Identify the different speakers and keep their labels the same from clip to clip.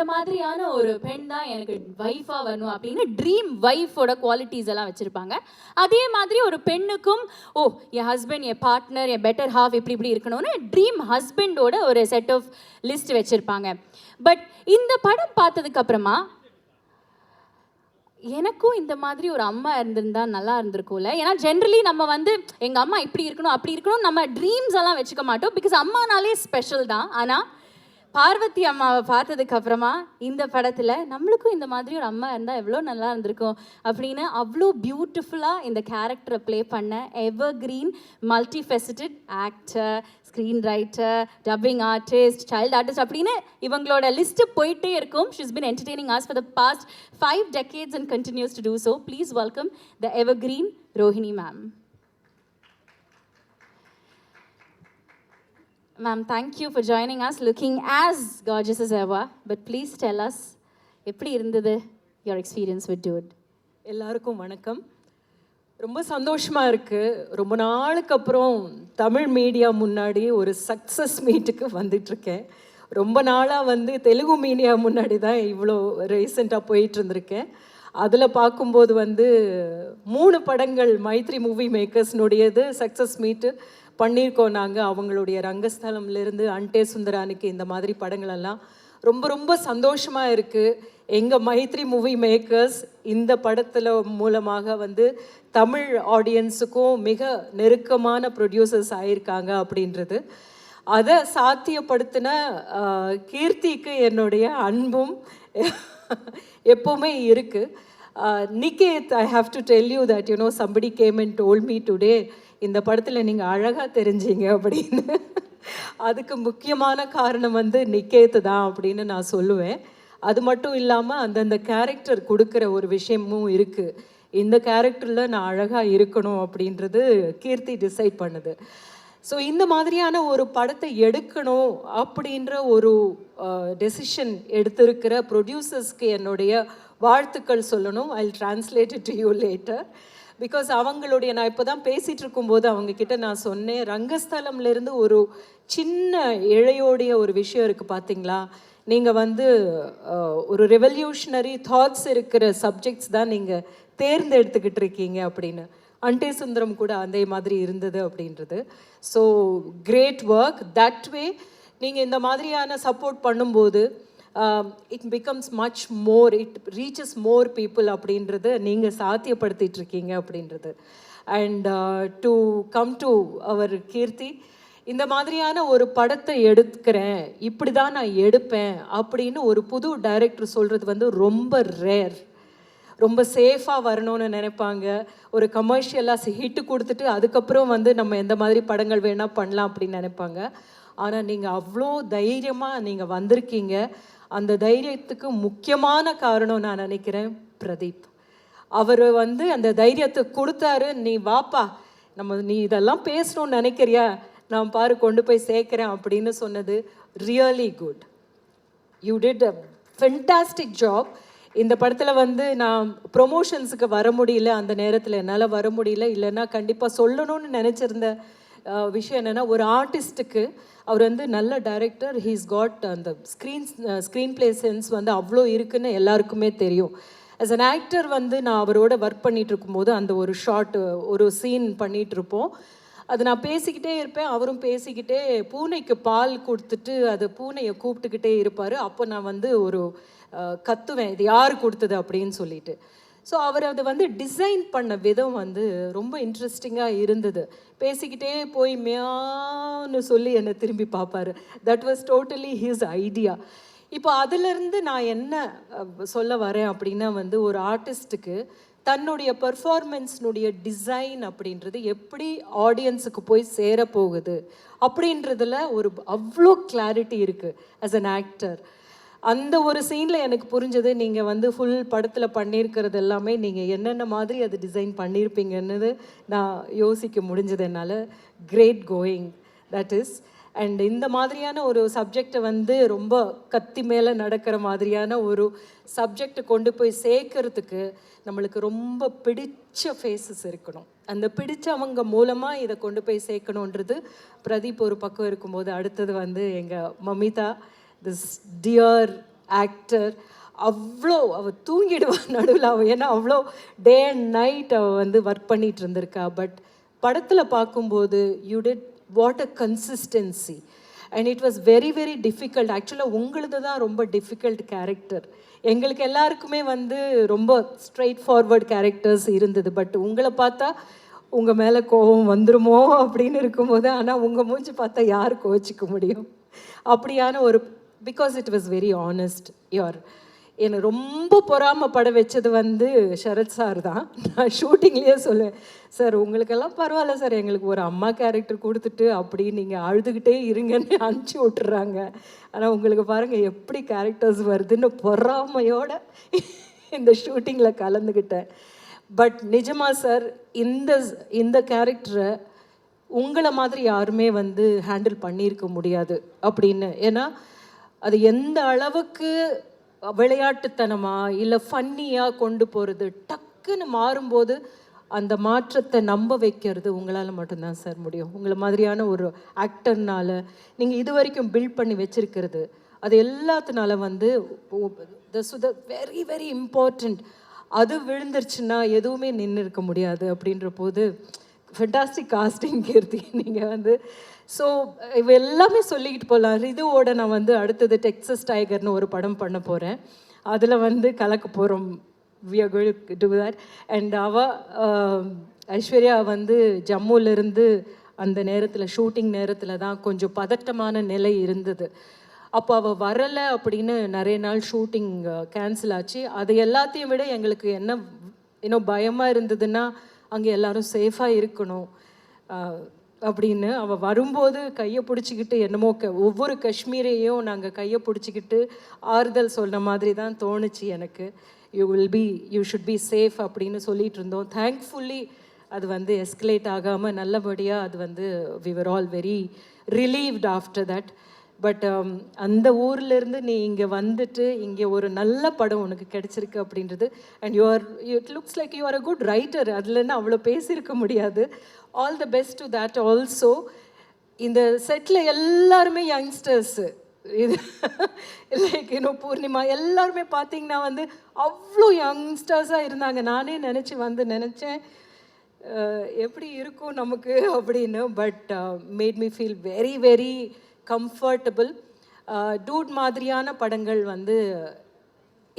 Speaker 1: இந்த மாதிரியான ஒரு பெண் தான் எனக்கு வைஃபாக வரணும் அப்படின்னு ட்ரீம் வைஃபோட குவாலிட்டிஸ் எல்லாம் வச்சுருப்பாங்க. அதே மாதிரி ஒரு பெண்ணுக்கும் ஓ என் ஹஸ்பண்ட் என் பார்ட்னர் என் பெட்டர் ஹாஃப் இப்படி இப்படி இருக்கணும்னு ட்ரீம் ஹஸ்பண்டோட ஒரு செட் ஆஃப் லிஸ்ட் வச்சுருப்பாங்க. பட் இந்த படம் பார்த்ததுக்கு அப்புறமா எனக்கும் இந்த மாதிரி ஒரு அம்மா இருந்திருந்தா நல்லா இருந்திருக்கும்ல. ஏன்னா ஜென்ரலி நம்ம வந்து எங்கள் அம்மா இப்படி இருக்கணும் அப்படி இருக்கணும் நம்ம ட்ரீம்ஸ் எல்லாம் வச்சுக்க மாட்டோம். பிகாஸ் அம்மானாலே ஸ்பெஷல் தான். ஆனால் பார்வதி அம்மாவை பார்த்ததுக்கு அப்புறமா இந்த படத்தில் நம்மளுக்கும் இந்த மாதிரி ஒரு அம்மா இருந்தால் எவ்வளோ நல்லா இருந்திருக்கும் அப்படின்னு அவ்வளோ பியூட்டிஃபுல்லாக இந்த கேரக்டரை ப்ளே பண்ண evergreen multi faceted actor screen writer dubbing artist child artist அப்படின்னு இவங்களோட லிஸ்ட்டு போயிட்டே இருக்கும். She's been entertaining us for the past five decades and continues to do so please welcome the evergreen Rohini ma'am ma'am thank you for joining us looking as as is ever but please tell us எப்படி இருந்தது your experience with Dude?
Speaker 2: எல்லாருக்கும் வணக்கம். ரொம்ப சந்தோஷமாக இருக்குது ரொம்ப நாளுக்கு அப்புறம் தமிழ் மீடியா முன்னாடி ஒரு சக்ஸஸ் மீட்டுக்கு வந்துட்டுருக்கேன் ரொம்ப நாளாக வந்து தெலுங்கு மீடியா முன்னாடி தான் இவ்வளோ ரீசெண்டாக போயிட்டு இருந்திருக்கேன். அதில் பார்க்கும்போது வந்து மூணு படங்கள் மைத்ரி மூவி மேக்கர்ஸ்னுடையது சக்ஸஸ் மீட்டு பண்ணியிருக்கோம் நாங்கள் அவங்களுடைய ரங்கஸ்தலம்லேருந்து அன்டே சுந்தரானிக்கு இந்த மாதிரி படங்களெல்லாம் ரொம்ப ரொம்ப சந்தோஷமாக இருக்குது எங்கள் மைத்ரி மூவி மேக்கர்ஸ் இந்த படத்தில் மூலமாக வந்து தமிழ் ஆடியன்ஸுக்கும் மிக நெருக்கமான ப்ரொடியூசர்ஸ் ஆயிருக்காங்க அப்படின்றது. அதை சாத்தியப்படுத்தின கீர்த்திக்கு என்னுடைய அன்பும் எப்போவுமே இருக்குது Niketh I have to tell you that you know somebody came and told me today இந்த படத்தில் நீங்கள் அழகாக தெரிஞ்சீங்க அப்படின்னு. அதுக்கு முக்கியமான காரணம் வந்து நிக்கேத்து தான் அப்படின்னு நான் சொல்லுவேன். அது மட்டும் இல்லாமல் அந்தந்த கேரக்டர் கொடுக்குற ஒரு விஷயமும் இருக்குது இந்த கேரக்டரில் நான் அழகாக இருக்கணும் அப்படின்றது கீர்த்தி டிசைட் பண்ணுது. ஸோ இந்த மாதிரியான ஒரு படத்தை எடுக்கணும் அப்படின்ற ஒரு டெசிஷன் எடுத்திருக்கிற ப்ரொடியூசர்ஸ்க்கு என்னுடைய வாழ்த்துக்கள் சொல்லணும். I translate to you later because அவங்களுடைய நான் இப்போ தான் பேசிகிட்டு இருக்கும்போது அவங்கக்கிட்ட நான் சொன்னேன் ரங்கஸ்தலம்லேருந்து ஒரு சின்ன இழையோடைய ஒரு விஷயம் இருக்குது பார்த்தீங்களா நீங்கள் வந்து ஒரு ரெவல்யூஷனரி தாட்ஸ் இருக்கிற சப்ஜெக்ட்ஸ் தான் நீங்கள் தேர்ந்தெடுத்துக்கிட்டு இருக்கீங்க அப்படின்னு. அண்டே சுந்தரம் கூட அதே மாதிரி இருந்தது அப்படின்றது. So great work that way நீங்கள் இந்த மாதிரியான சப்போர்ட் பண்ணும்போது it becomes much more it reaches more people அப்படின்றது நீங்கள் சாத்தியப்படுத்திட்டு இருக்கீங்க அப்படின்றது. And to come to our Keerthi இந்த மாதிரியான ஒரு படத்தை எடுக்கிறேன் இப்படி தான் நான் எடுப்பேன் அப்படின்னு ஒரு புது டைரக்டர் சொல்கிறது வந்து ரொம்ப ரேர் ரொம்ப சேஃபாக வரணும்னு நினைப்பாங்க. ஒரு கமர்ஷியலாக ஹிட்டு கொடுத்துட்டு அதுக்கப்புறம் வந்து நம்ம எந்த மாதிரி படங்கள் வேணால் பண்ணலாம் அப்படின்னு நினைப்பாங்க. ஆனால் நீங்கள் அவ்வளோ தைரியமாக நீங்கள் வந்திருக்கீங்க. அந்த தைரியத்துக்கு முக்கியமான காரணம் நான் நினைக்கிறேன் பிரதீப். அவர் வந்து அந்த தைரியத்தை கொடுத்தாரு. நீ வாப்பா நம்ம நீ இதெல்லாம் பேசணும்னு நினைக்கிறியா? நான் பாரு கொண்டு போய் சேர்க்குறேன் அப்படின்னு சொன்னது really good you did a fantastic job இந்த படத்தில் வந்து நான் ப்ரொமோஷன்ஸுக்கு வர முடியல. அந்த நேரத்தில் என்னால் வர முடியல. இல்லைன்னா கண்டிப்பாக சொல்லணும்னு நினச்சிருந்த விஷயம் என்னென்னா ஒரு ஆர்டிஸ்ட்டுக்கு அவர் வந்து நல்ல டைரக்டர் ஹீஸ் காட் அந்த ஸ்க்ரீன்ஸ் ஸ்க்ரீன் பிளே சென்ஸ் வந்து அவ்வளோ இருக்குன்னு எல்லாருக்குமே தெரியும். ஆஸ் அன் ஆக்டர் வந்து நான் அவரோட ஒர்க் பண்ணிகிட்டு இருக்கும்போது அந்த ஒரு ஷார்ட் ஒரு சீன் பண்ணிகிட்டு இருப்போம். அது நான் பேசிக்கிட்டே இருப்பேன் அவரும் பேசிக்கிட்டே பூனைக்கு பால் கொடுத்துட்டு அது பூனையை கூப்பிட்டுக்கிட்டே இருப்பார். அப்போ நான் வந்து ஒரு uh, கத்துவேன் இது யார் கொடுத்தது அப்படின்னு சொல்லிட்டு. ஸோ அவர் அதை வந்து டிசைன் பண்ண விதம் வந்து ரொம்ப இன்ட்ரெஸ்டிங்காக இருந்தது. பேசிக்கிட்டே போய் மியான்னு சொல்லி என்னை திரும்பி பார்ப்பாரு. That was totally his idea இப்போ அதிலிருந்து நான் என்ன சொல்ல வரேன் அப்படின்னா வந்து ஒரு ஆர்டிஸ்ட்டுக்கு தன்னுடைய பர்ஃபார்மென்ஸ்னுடைய டிசைன் அப்படின்றது எப்படி ஆடியன்ஸுக்கு போய் சேரப்போகுது போகுது அப்படின்றதுல ஒரு அவ்வளோ கிளாரிட்டி இருக்குது ஆஸ் அன் ஆக்டர் அந்த ஒரு சீனில் எனக்கு புரிஞ்சது நீங்கள் வந்து ஃபுல் படத்தில் பண்ணியிருக்கிறது எல்லாமே நீங்கள் என்னென்ன மாதிரி அது டிசைன் பண்ணியிருப்பீங்கன்னு நான் யோசிக்க முடிஞ்சது என்னால். Great going that is and இந்த மாதிரியான ஒரு சப்ஜெக்டை வந்து ரொம்ப கத்தி மேலே நடக்கிற மாதிரியான ஒரு சப்ஜெக்டை கொண்டு போய் சேர்க்கறதுக்கு நம்மளுக்கு ரொம்ப பிடிச்ச ஃபேஸஸ் இருக்கணும். அந்த பிடிச்சவங்க மூலமாக இதை கொண்டு போய் சேர்க்கணுன்றது பிரதீப் ஒரு பக்கம் இருக்கும்போது அடுத்தது வந்து எங்கள் மமிதா திஸ் டியர் ஆக்டர் அவ்வளோ அவள் தூங்கிடுவா நடுவில். அவள் ஏன்னா அவ்வளோ டே அண்ட் நைட் அவள் வந்து ஒர்க் பண்ணிகிட்டு இருந்திருக்கா. பட் படத்தில் பார்க்கும்போது you did what a consistency and it was very very difficult ஆக்சுவலாக உங்களுது தான் ரொம்ப டிஃபிகல்ட் கேரக்டர் எங்களுக்கு எல்லாருக்குமே வந்து ரொம்ப ஸ்ட்ரெயிட் ஃபார்வர்ட் கேரக்டர்ஸ் இருந்தது. பட் உங்களை பார்த்தா உங்கள் மேலே கோபம் வந்துருமோ அப்படின்னு இருக்கும்போது ஆனால் உங்கள் மூஞ்சி பார்த்தா யார் கோச்சிக்க முடியும்? அப்படியான ஒரு because it was very honest your என்னை ரொம்ப பொறாமப்பட வச்சது வந்து ஷரத் சார் தான். நான் ஷூட்டிங்லேயே சொல்லுவேன் சார் உங்களுக்கெல்லாம் பரவாயில்ல சார் எங்களுக்கு ஒரு அம்மா கேரக்டர் கொடுத்துட்டு அப்படி நீங்கள் அழுதுகிட்டே இருங்கன்னு அனுப்பிச்சி விட்டுறாங்க. ஆனால் உங்களுக்கு பாருங்கள் எப்படி கேரக்டர்ஸ் வருதுன்னு பொறாமையோட இந்த ஷூட்டிங்கில் கலந்துக்கிட்டேன் பட் நிஜமாக சார் இந்த இந்த கேரக்டரை உங்களை மாதிரி யாருமே வந்து ஹேண்டில் பண்ணியிருக்க முடியாது. அப்படின்னு ஏன்னா அது எந்த அளவுக்கு விளையாட்டுத்தனமா இல்லை ஃபன்னியாக கொண்டு போகிறது டக்குன்னு மாறும்போது அந்த மாற்றத்தை நம்ப வைக்கிறது உங்களால் மட்டும்தான் சார் முடியும். உங்களை மாதிரியான ஒரு ஆக்டர்னால் நீங்கள் இது வரைக்கும் பில்ட் பண்ணி வச்சுருக்கிறது அது எல்லாத்தினால வந்து this the very very important அது விழுந்துருச்சுன்னா எதுவுமே நின்று இருக்க முடியாது அப்படின்ற போது ஃபென்டாஸ்டிக் காஸ்டிங் கீர்த்தி நீங்கள் வந்து ஸோ இவ எல்லாமே சொல்லிக்கிட்டு போகலாம் ரிதுவோட நான் வந்து அடுத்தது டெக்ஸஸ் டைகர்னு ஒரு படம் பண்ண போகிறேன் அதில் வந்து கலக்க போகிறோம் we are to that and அவ ஐஸ்வர்யா வந்து ஜம்முலேருந்து அந்த நேரத்தில் ஷூட்டிங் நேரத்தில் தான் கொஞ்சம் பதட்டமான நிலை இருந்தது. அப்போ அவள் வரலை அப்படின்னு நிறைய நாள் ஷூட்டிங் கேன்சல் ஆச்சு. அது எல்லாத்தையும் விட எங்களுக்கு என்ன இன்னும் பயமாக இருந்ததுன்னா அங்கே எல்லாரும் சேஃபாக இருக்கணும். அப்படின்னு அவள் வரும்போது கையை பிடிச்சிக்கிட்டு என்னமோ க ஒவ்வொரு காஷ்மீரையும் நாங்கள் கையை பிடிச்சிக்கிட்டு ஆறுதல் சொன்ன மாதிரி தான் தோணுச்சு எனக்கு. You will be you should be safe அப்படின்னு சொல்லிட்டு இருந்தோம். தேங்க்ஃபுல்லி அது வந்து எஸ்கலேட் ஆகாமல் நல்லபடியாக அது வந்து we were all very relieved after that but அந்த ஊர்லேருந்து நீ இங்கே வந்துட்டு இங்கே ஒரு நல்ல படம் உனக்கு கிடைச்சிருக்கு அப்படின்றது and you're it looks like you are a good writer அதுலன்னு அவ்வளோ பேசியிருக்க முடியாது. All the best to that also இந்த செட்டில் எல்லாருமே யங்ஸ்டர்ஸு இது லைக் இன்னும் பூர்ணிமா எல்லாருமே பார்த்தீங்கன்னா வந்து அவ்வளோ யங்ஸ்டர்ஸாக இருந்தாங்க. நானே நினச்சி வந்து நினச்சேன் எப்படி இருக்கும் நமக்கு அப்படின்னு. But made me feel very very comfortable dude மாதிரியான படங்கள் வந்து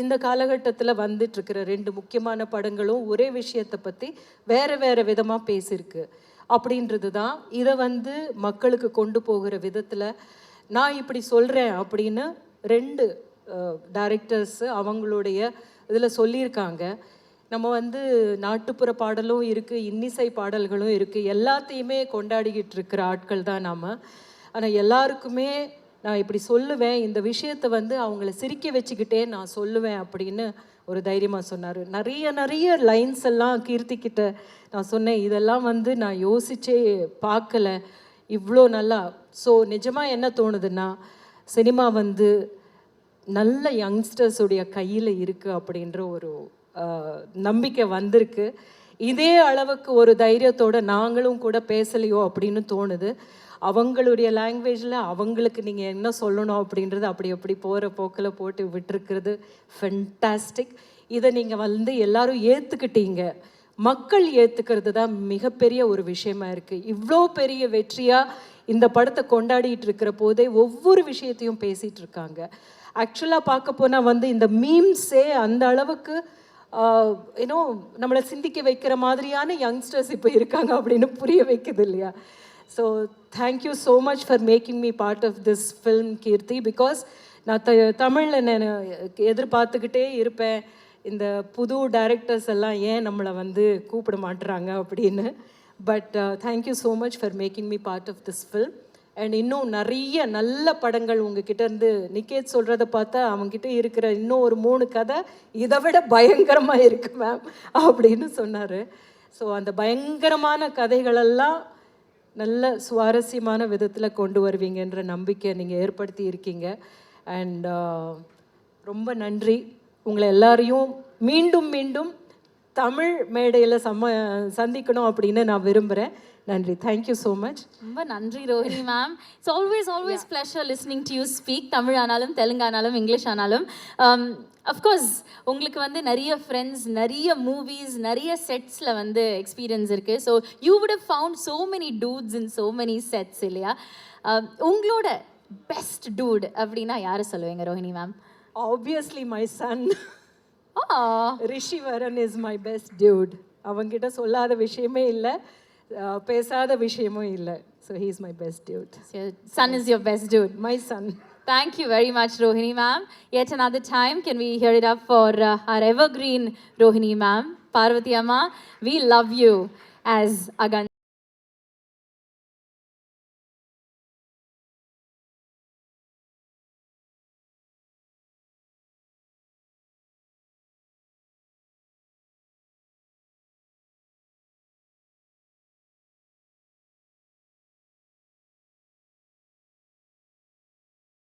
Speaker 2: இந்த காலகட்டத்தில் வந்துட்டுருக்கிற ரெண்டு முக்கியமான படங்களும் ஒரே விஷயத்தை பற்றி வேறு வேறு விதமாக பேசியிருக்கு அப்படின்றது தான் இதை வந்து மக்களுக்கு கொண்டு போகிற விதத்தில் நான் இப்படி சொல்கிறேன் அப்படின்னு ரெண்டு டைரக்டர்ஸு அவங்களுடைய இதில் சொல்லியிருக்காங்க. நம்ம வந்து நாட்டுப்புற பாடலும் இருக்குது இன்னிசை பாடல்களும் இருக்குது எல்லாத்தையுமே கொண்டாடிக்கிட்டு இருக்கிற ஆட்கள் தான் நாம். ஆனால் எல்லாருக்குமே நான் இப்படி சொல்லுவேன் இந்த விஷயத்தை வந்து அவங்கள சிரிக்க வச்சுக்கிட்டே நான் சொல்லுவேன் அப்படின்னு ஒரு தைரியமாக சொன்னார். நிறைய நிறைய லைன்ஸ் எல்லாம் கீர்த்திக்கிட்ட நான் சொன்னேன். இதெல்லாம் வந்து நான் யோசிச்சே பார்க்கல. இவ்வளோ நல்லா ஸோ நிஜமாக என்ன தோணுதுன்னா சினிமா வந்து நல்ல யங்ஸ்டர்ஸுடைய கையில் இருக்குது அப்படின்ற ஒரு நம்பிக்கை வந்திருக்கு. இதே அளவுக்கு ஒரு தைரியத்தோட நாங்களும் கூட பேசலையோ அப்படின்னு தோணுது. அவங்களுடைய லாங்குவேஜில் அவங்களுக்கு நீங்கள் என்ன சொல்லணும் அப்படின்றது அப்படி அப்படி போகிற போக்கில் போட்டு விட்டுருக்கிறது ஃபென்டாஸ்டிக் இதை நீங்கள் வந்து எல்லாரும் ஏற்றுக்கிட்டீங்க மக்கள் ஏற்றுக்கிறது தான் மிகப்பெரிய ஒரு விஷயமா இருக்குது இவ்வளோ பெரிய வெற்றியாக இந்த படத்தை கொண்டாடிட்டு இருக்கிற போதே ஒவ்வொரு விஷயத்தையும் பேசிகிட்டு இருக்காங்க. ஆக்சுவலாக பார்க்க போனால் வந்து இந்த மீம்ஸே அந்த அளவுக்கு ஏன்னோ நம்மளை சிந்திக்க வைக்கிற மாதிரியான யங்ஸ்டர்ஸ் இப்போ இருக்காங்க அப்படின்னு புரிய வைக்குது இல்லையா? So thank you so much for making me part of this film Keerthi because நான் த தமிழில் நான் எதிர்பார்த்துக்கிட்டே இருப்பேன். இந்த புது டைரக்டர்ஸ் எல்லாம் ஏன் நம்மளை வந்து கூப்பிட மாட்டுறாங்க அப்படின்னு. But thank you so much for making me part of this film and இன்னும் நிறைய நல்ல படங்கள் உங்ககிட்ட இருந்து நிக்கேத் சொல்கிறத பார்த்தா அவங்ககிட்ட இருக்கிற இன்னும் ஒரு மூணு கதை இதை விட பயங்கரமாக இருக்கு மேம் அப்படின்னு சொன்னார். ஸோ அந்த பயங்கரமான கதைகளெல்லாம் நல்ல சுவாரஸ்யமான விதத்தில் கொண்டு வருவீங்கன்ற நம்பிக்கை நீங்கள் ஏற்படுத்தி இருக்கீங்க. அண்ட் uh, ரொம்ப நன்றி. உங்களை எல்லாரையும் மீண்டும் மீண்டும் தமிழ் மேடையில் சம்ம சந்திக்கணும் அப்படின்னு நான் விரும்புகிறேன் நன்றி. தேங்க்யூ ஸோ மச்
Speaker 1: ரொம்ப நன்றி Rohini ma'am it's always always pleasure listening to you speak Tamil ஆனாலும் தெலுங்கு ஆனாலும் இங்கிலீஷ் ஆனாலும். அஃப்கோர்ஸ் உங்களுக்கு வந்து நிறைய ஃப்ரெண்ட்ஸ் நிறைய மூவிஸ் நிறைய செட்ஸில் வந்து எக்ஸ்பீரியன்ஸ் இருக்குது so you would have found so many dudes in so many sets இல்லையா? Um, உங்களோட பெஸ்ட் டூட் அப்படின்னா யாரை சொல்லுவீங்க Rohini ma'am
Speaker 2: obviously my son
Speaker 1: ah.
Speaker 2: Rishivaran is my best dude அவங்கிட்ட சொல்லாத விஷயமே இல்லை. பேசாத விஷயமும் இல்லை so he is my best dude
Speaker 1: son is your best dude
Speaker 2: my son
Speaker 1: Thank you very much, Rohini ma'am. Yet another time, can we hear it up for uh, our evergreen Rohini ma'am? Parvati Amma, we love you as Agan.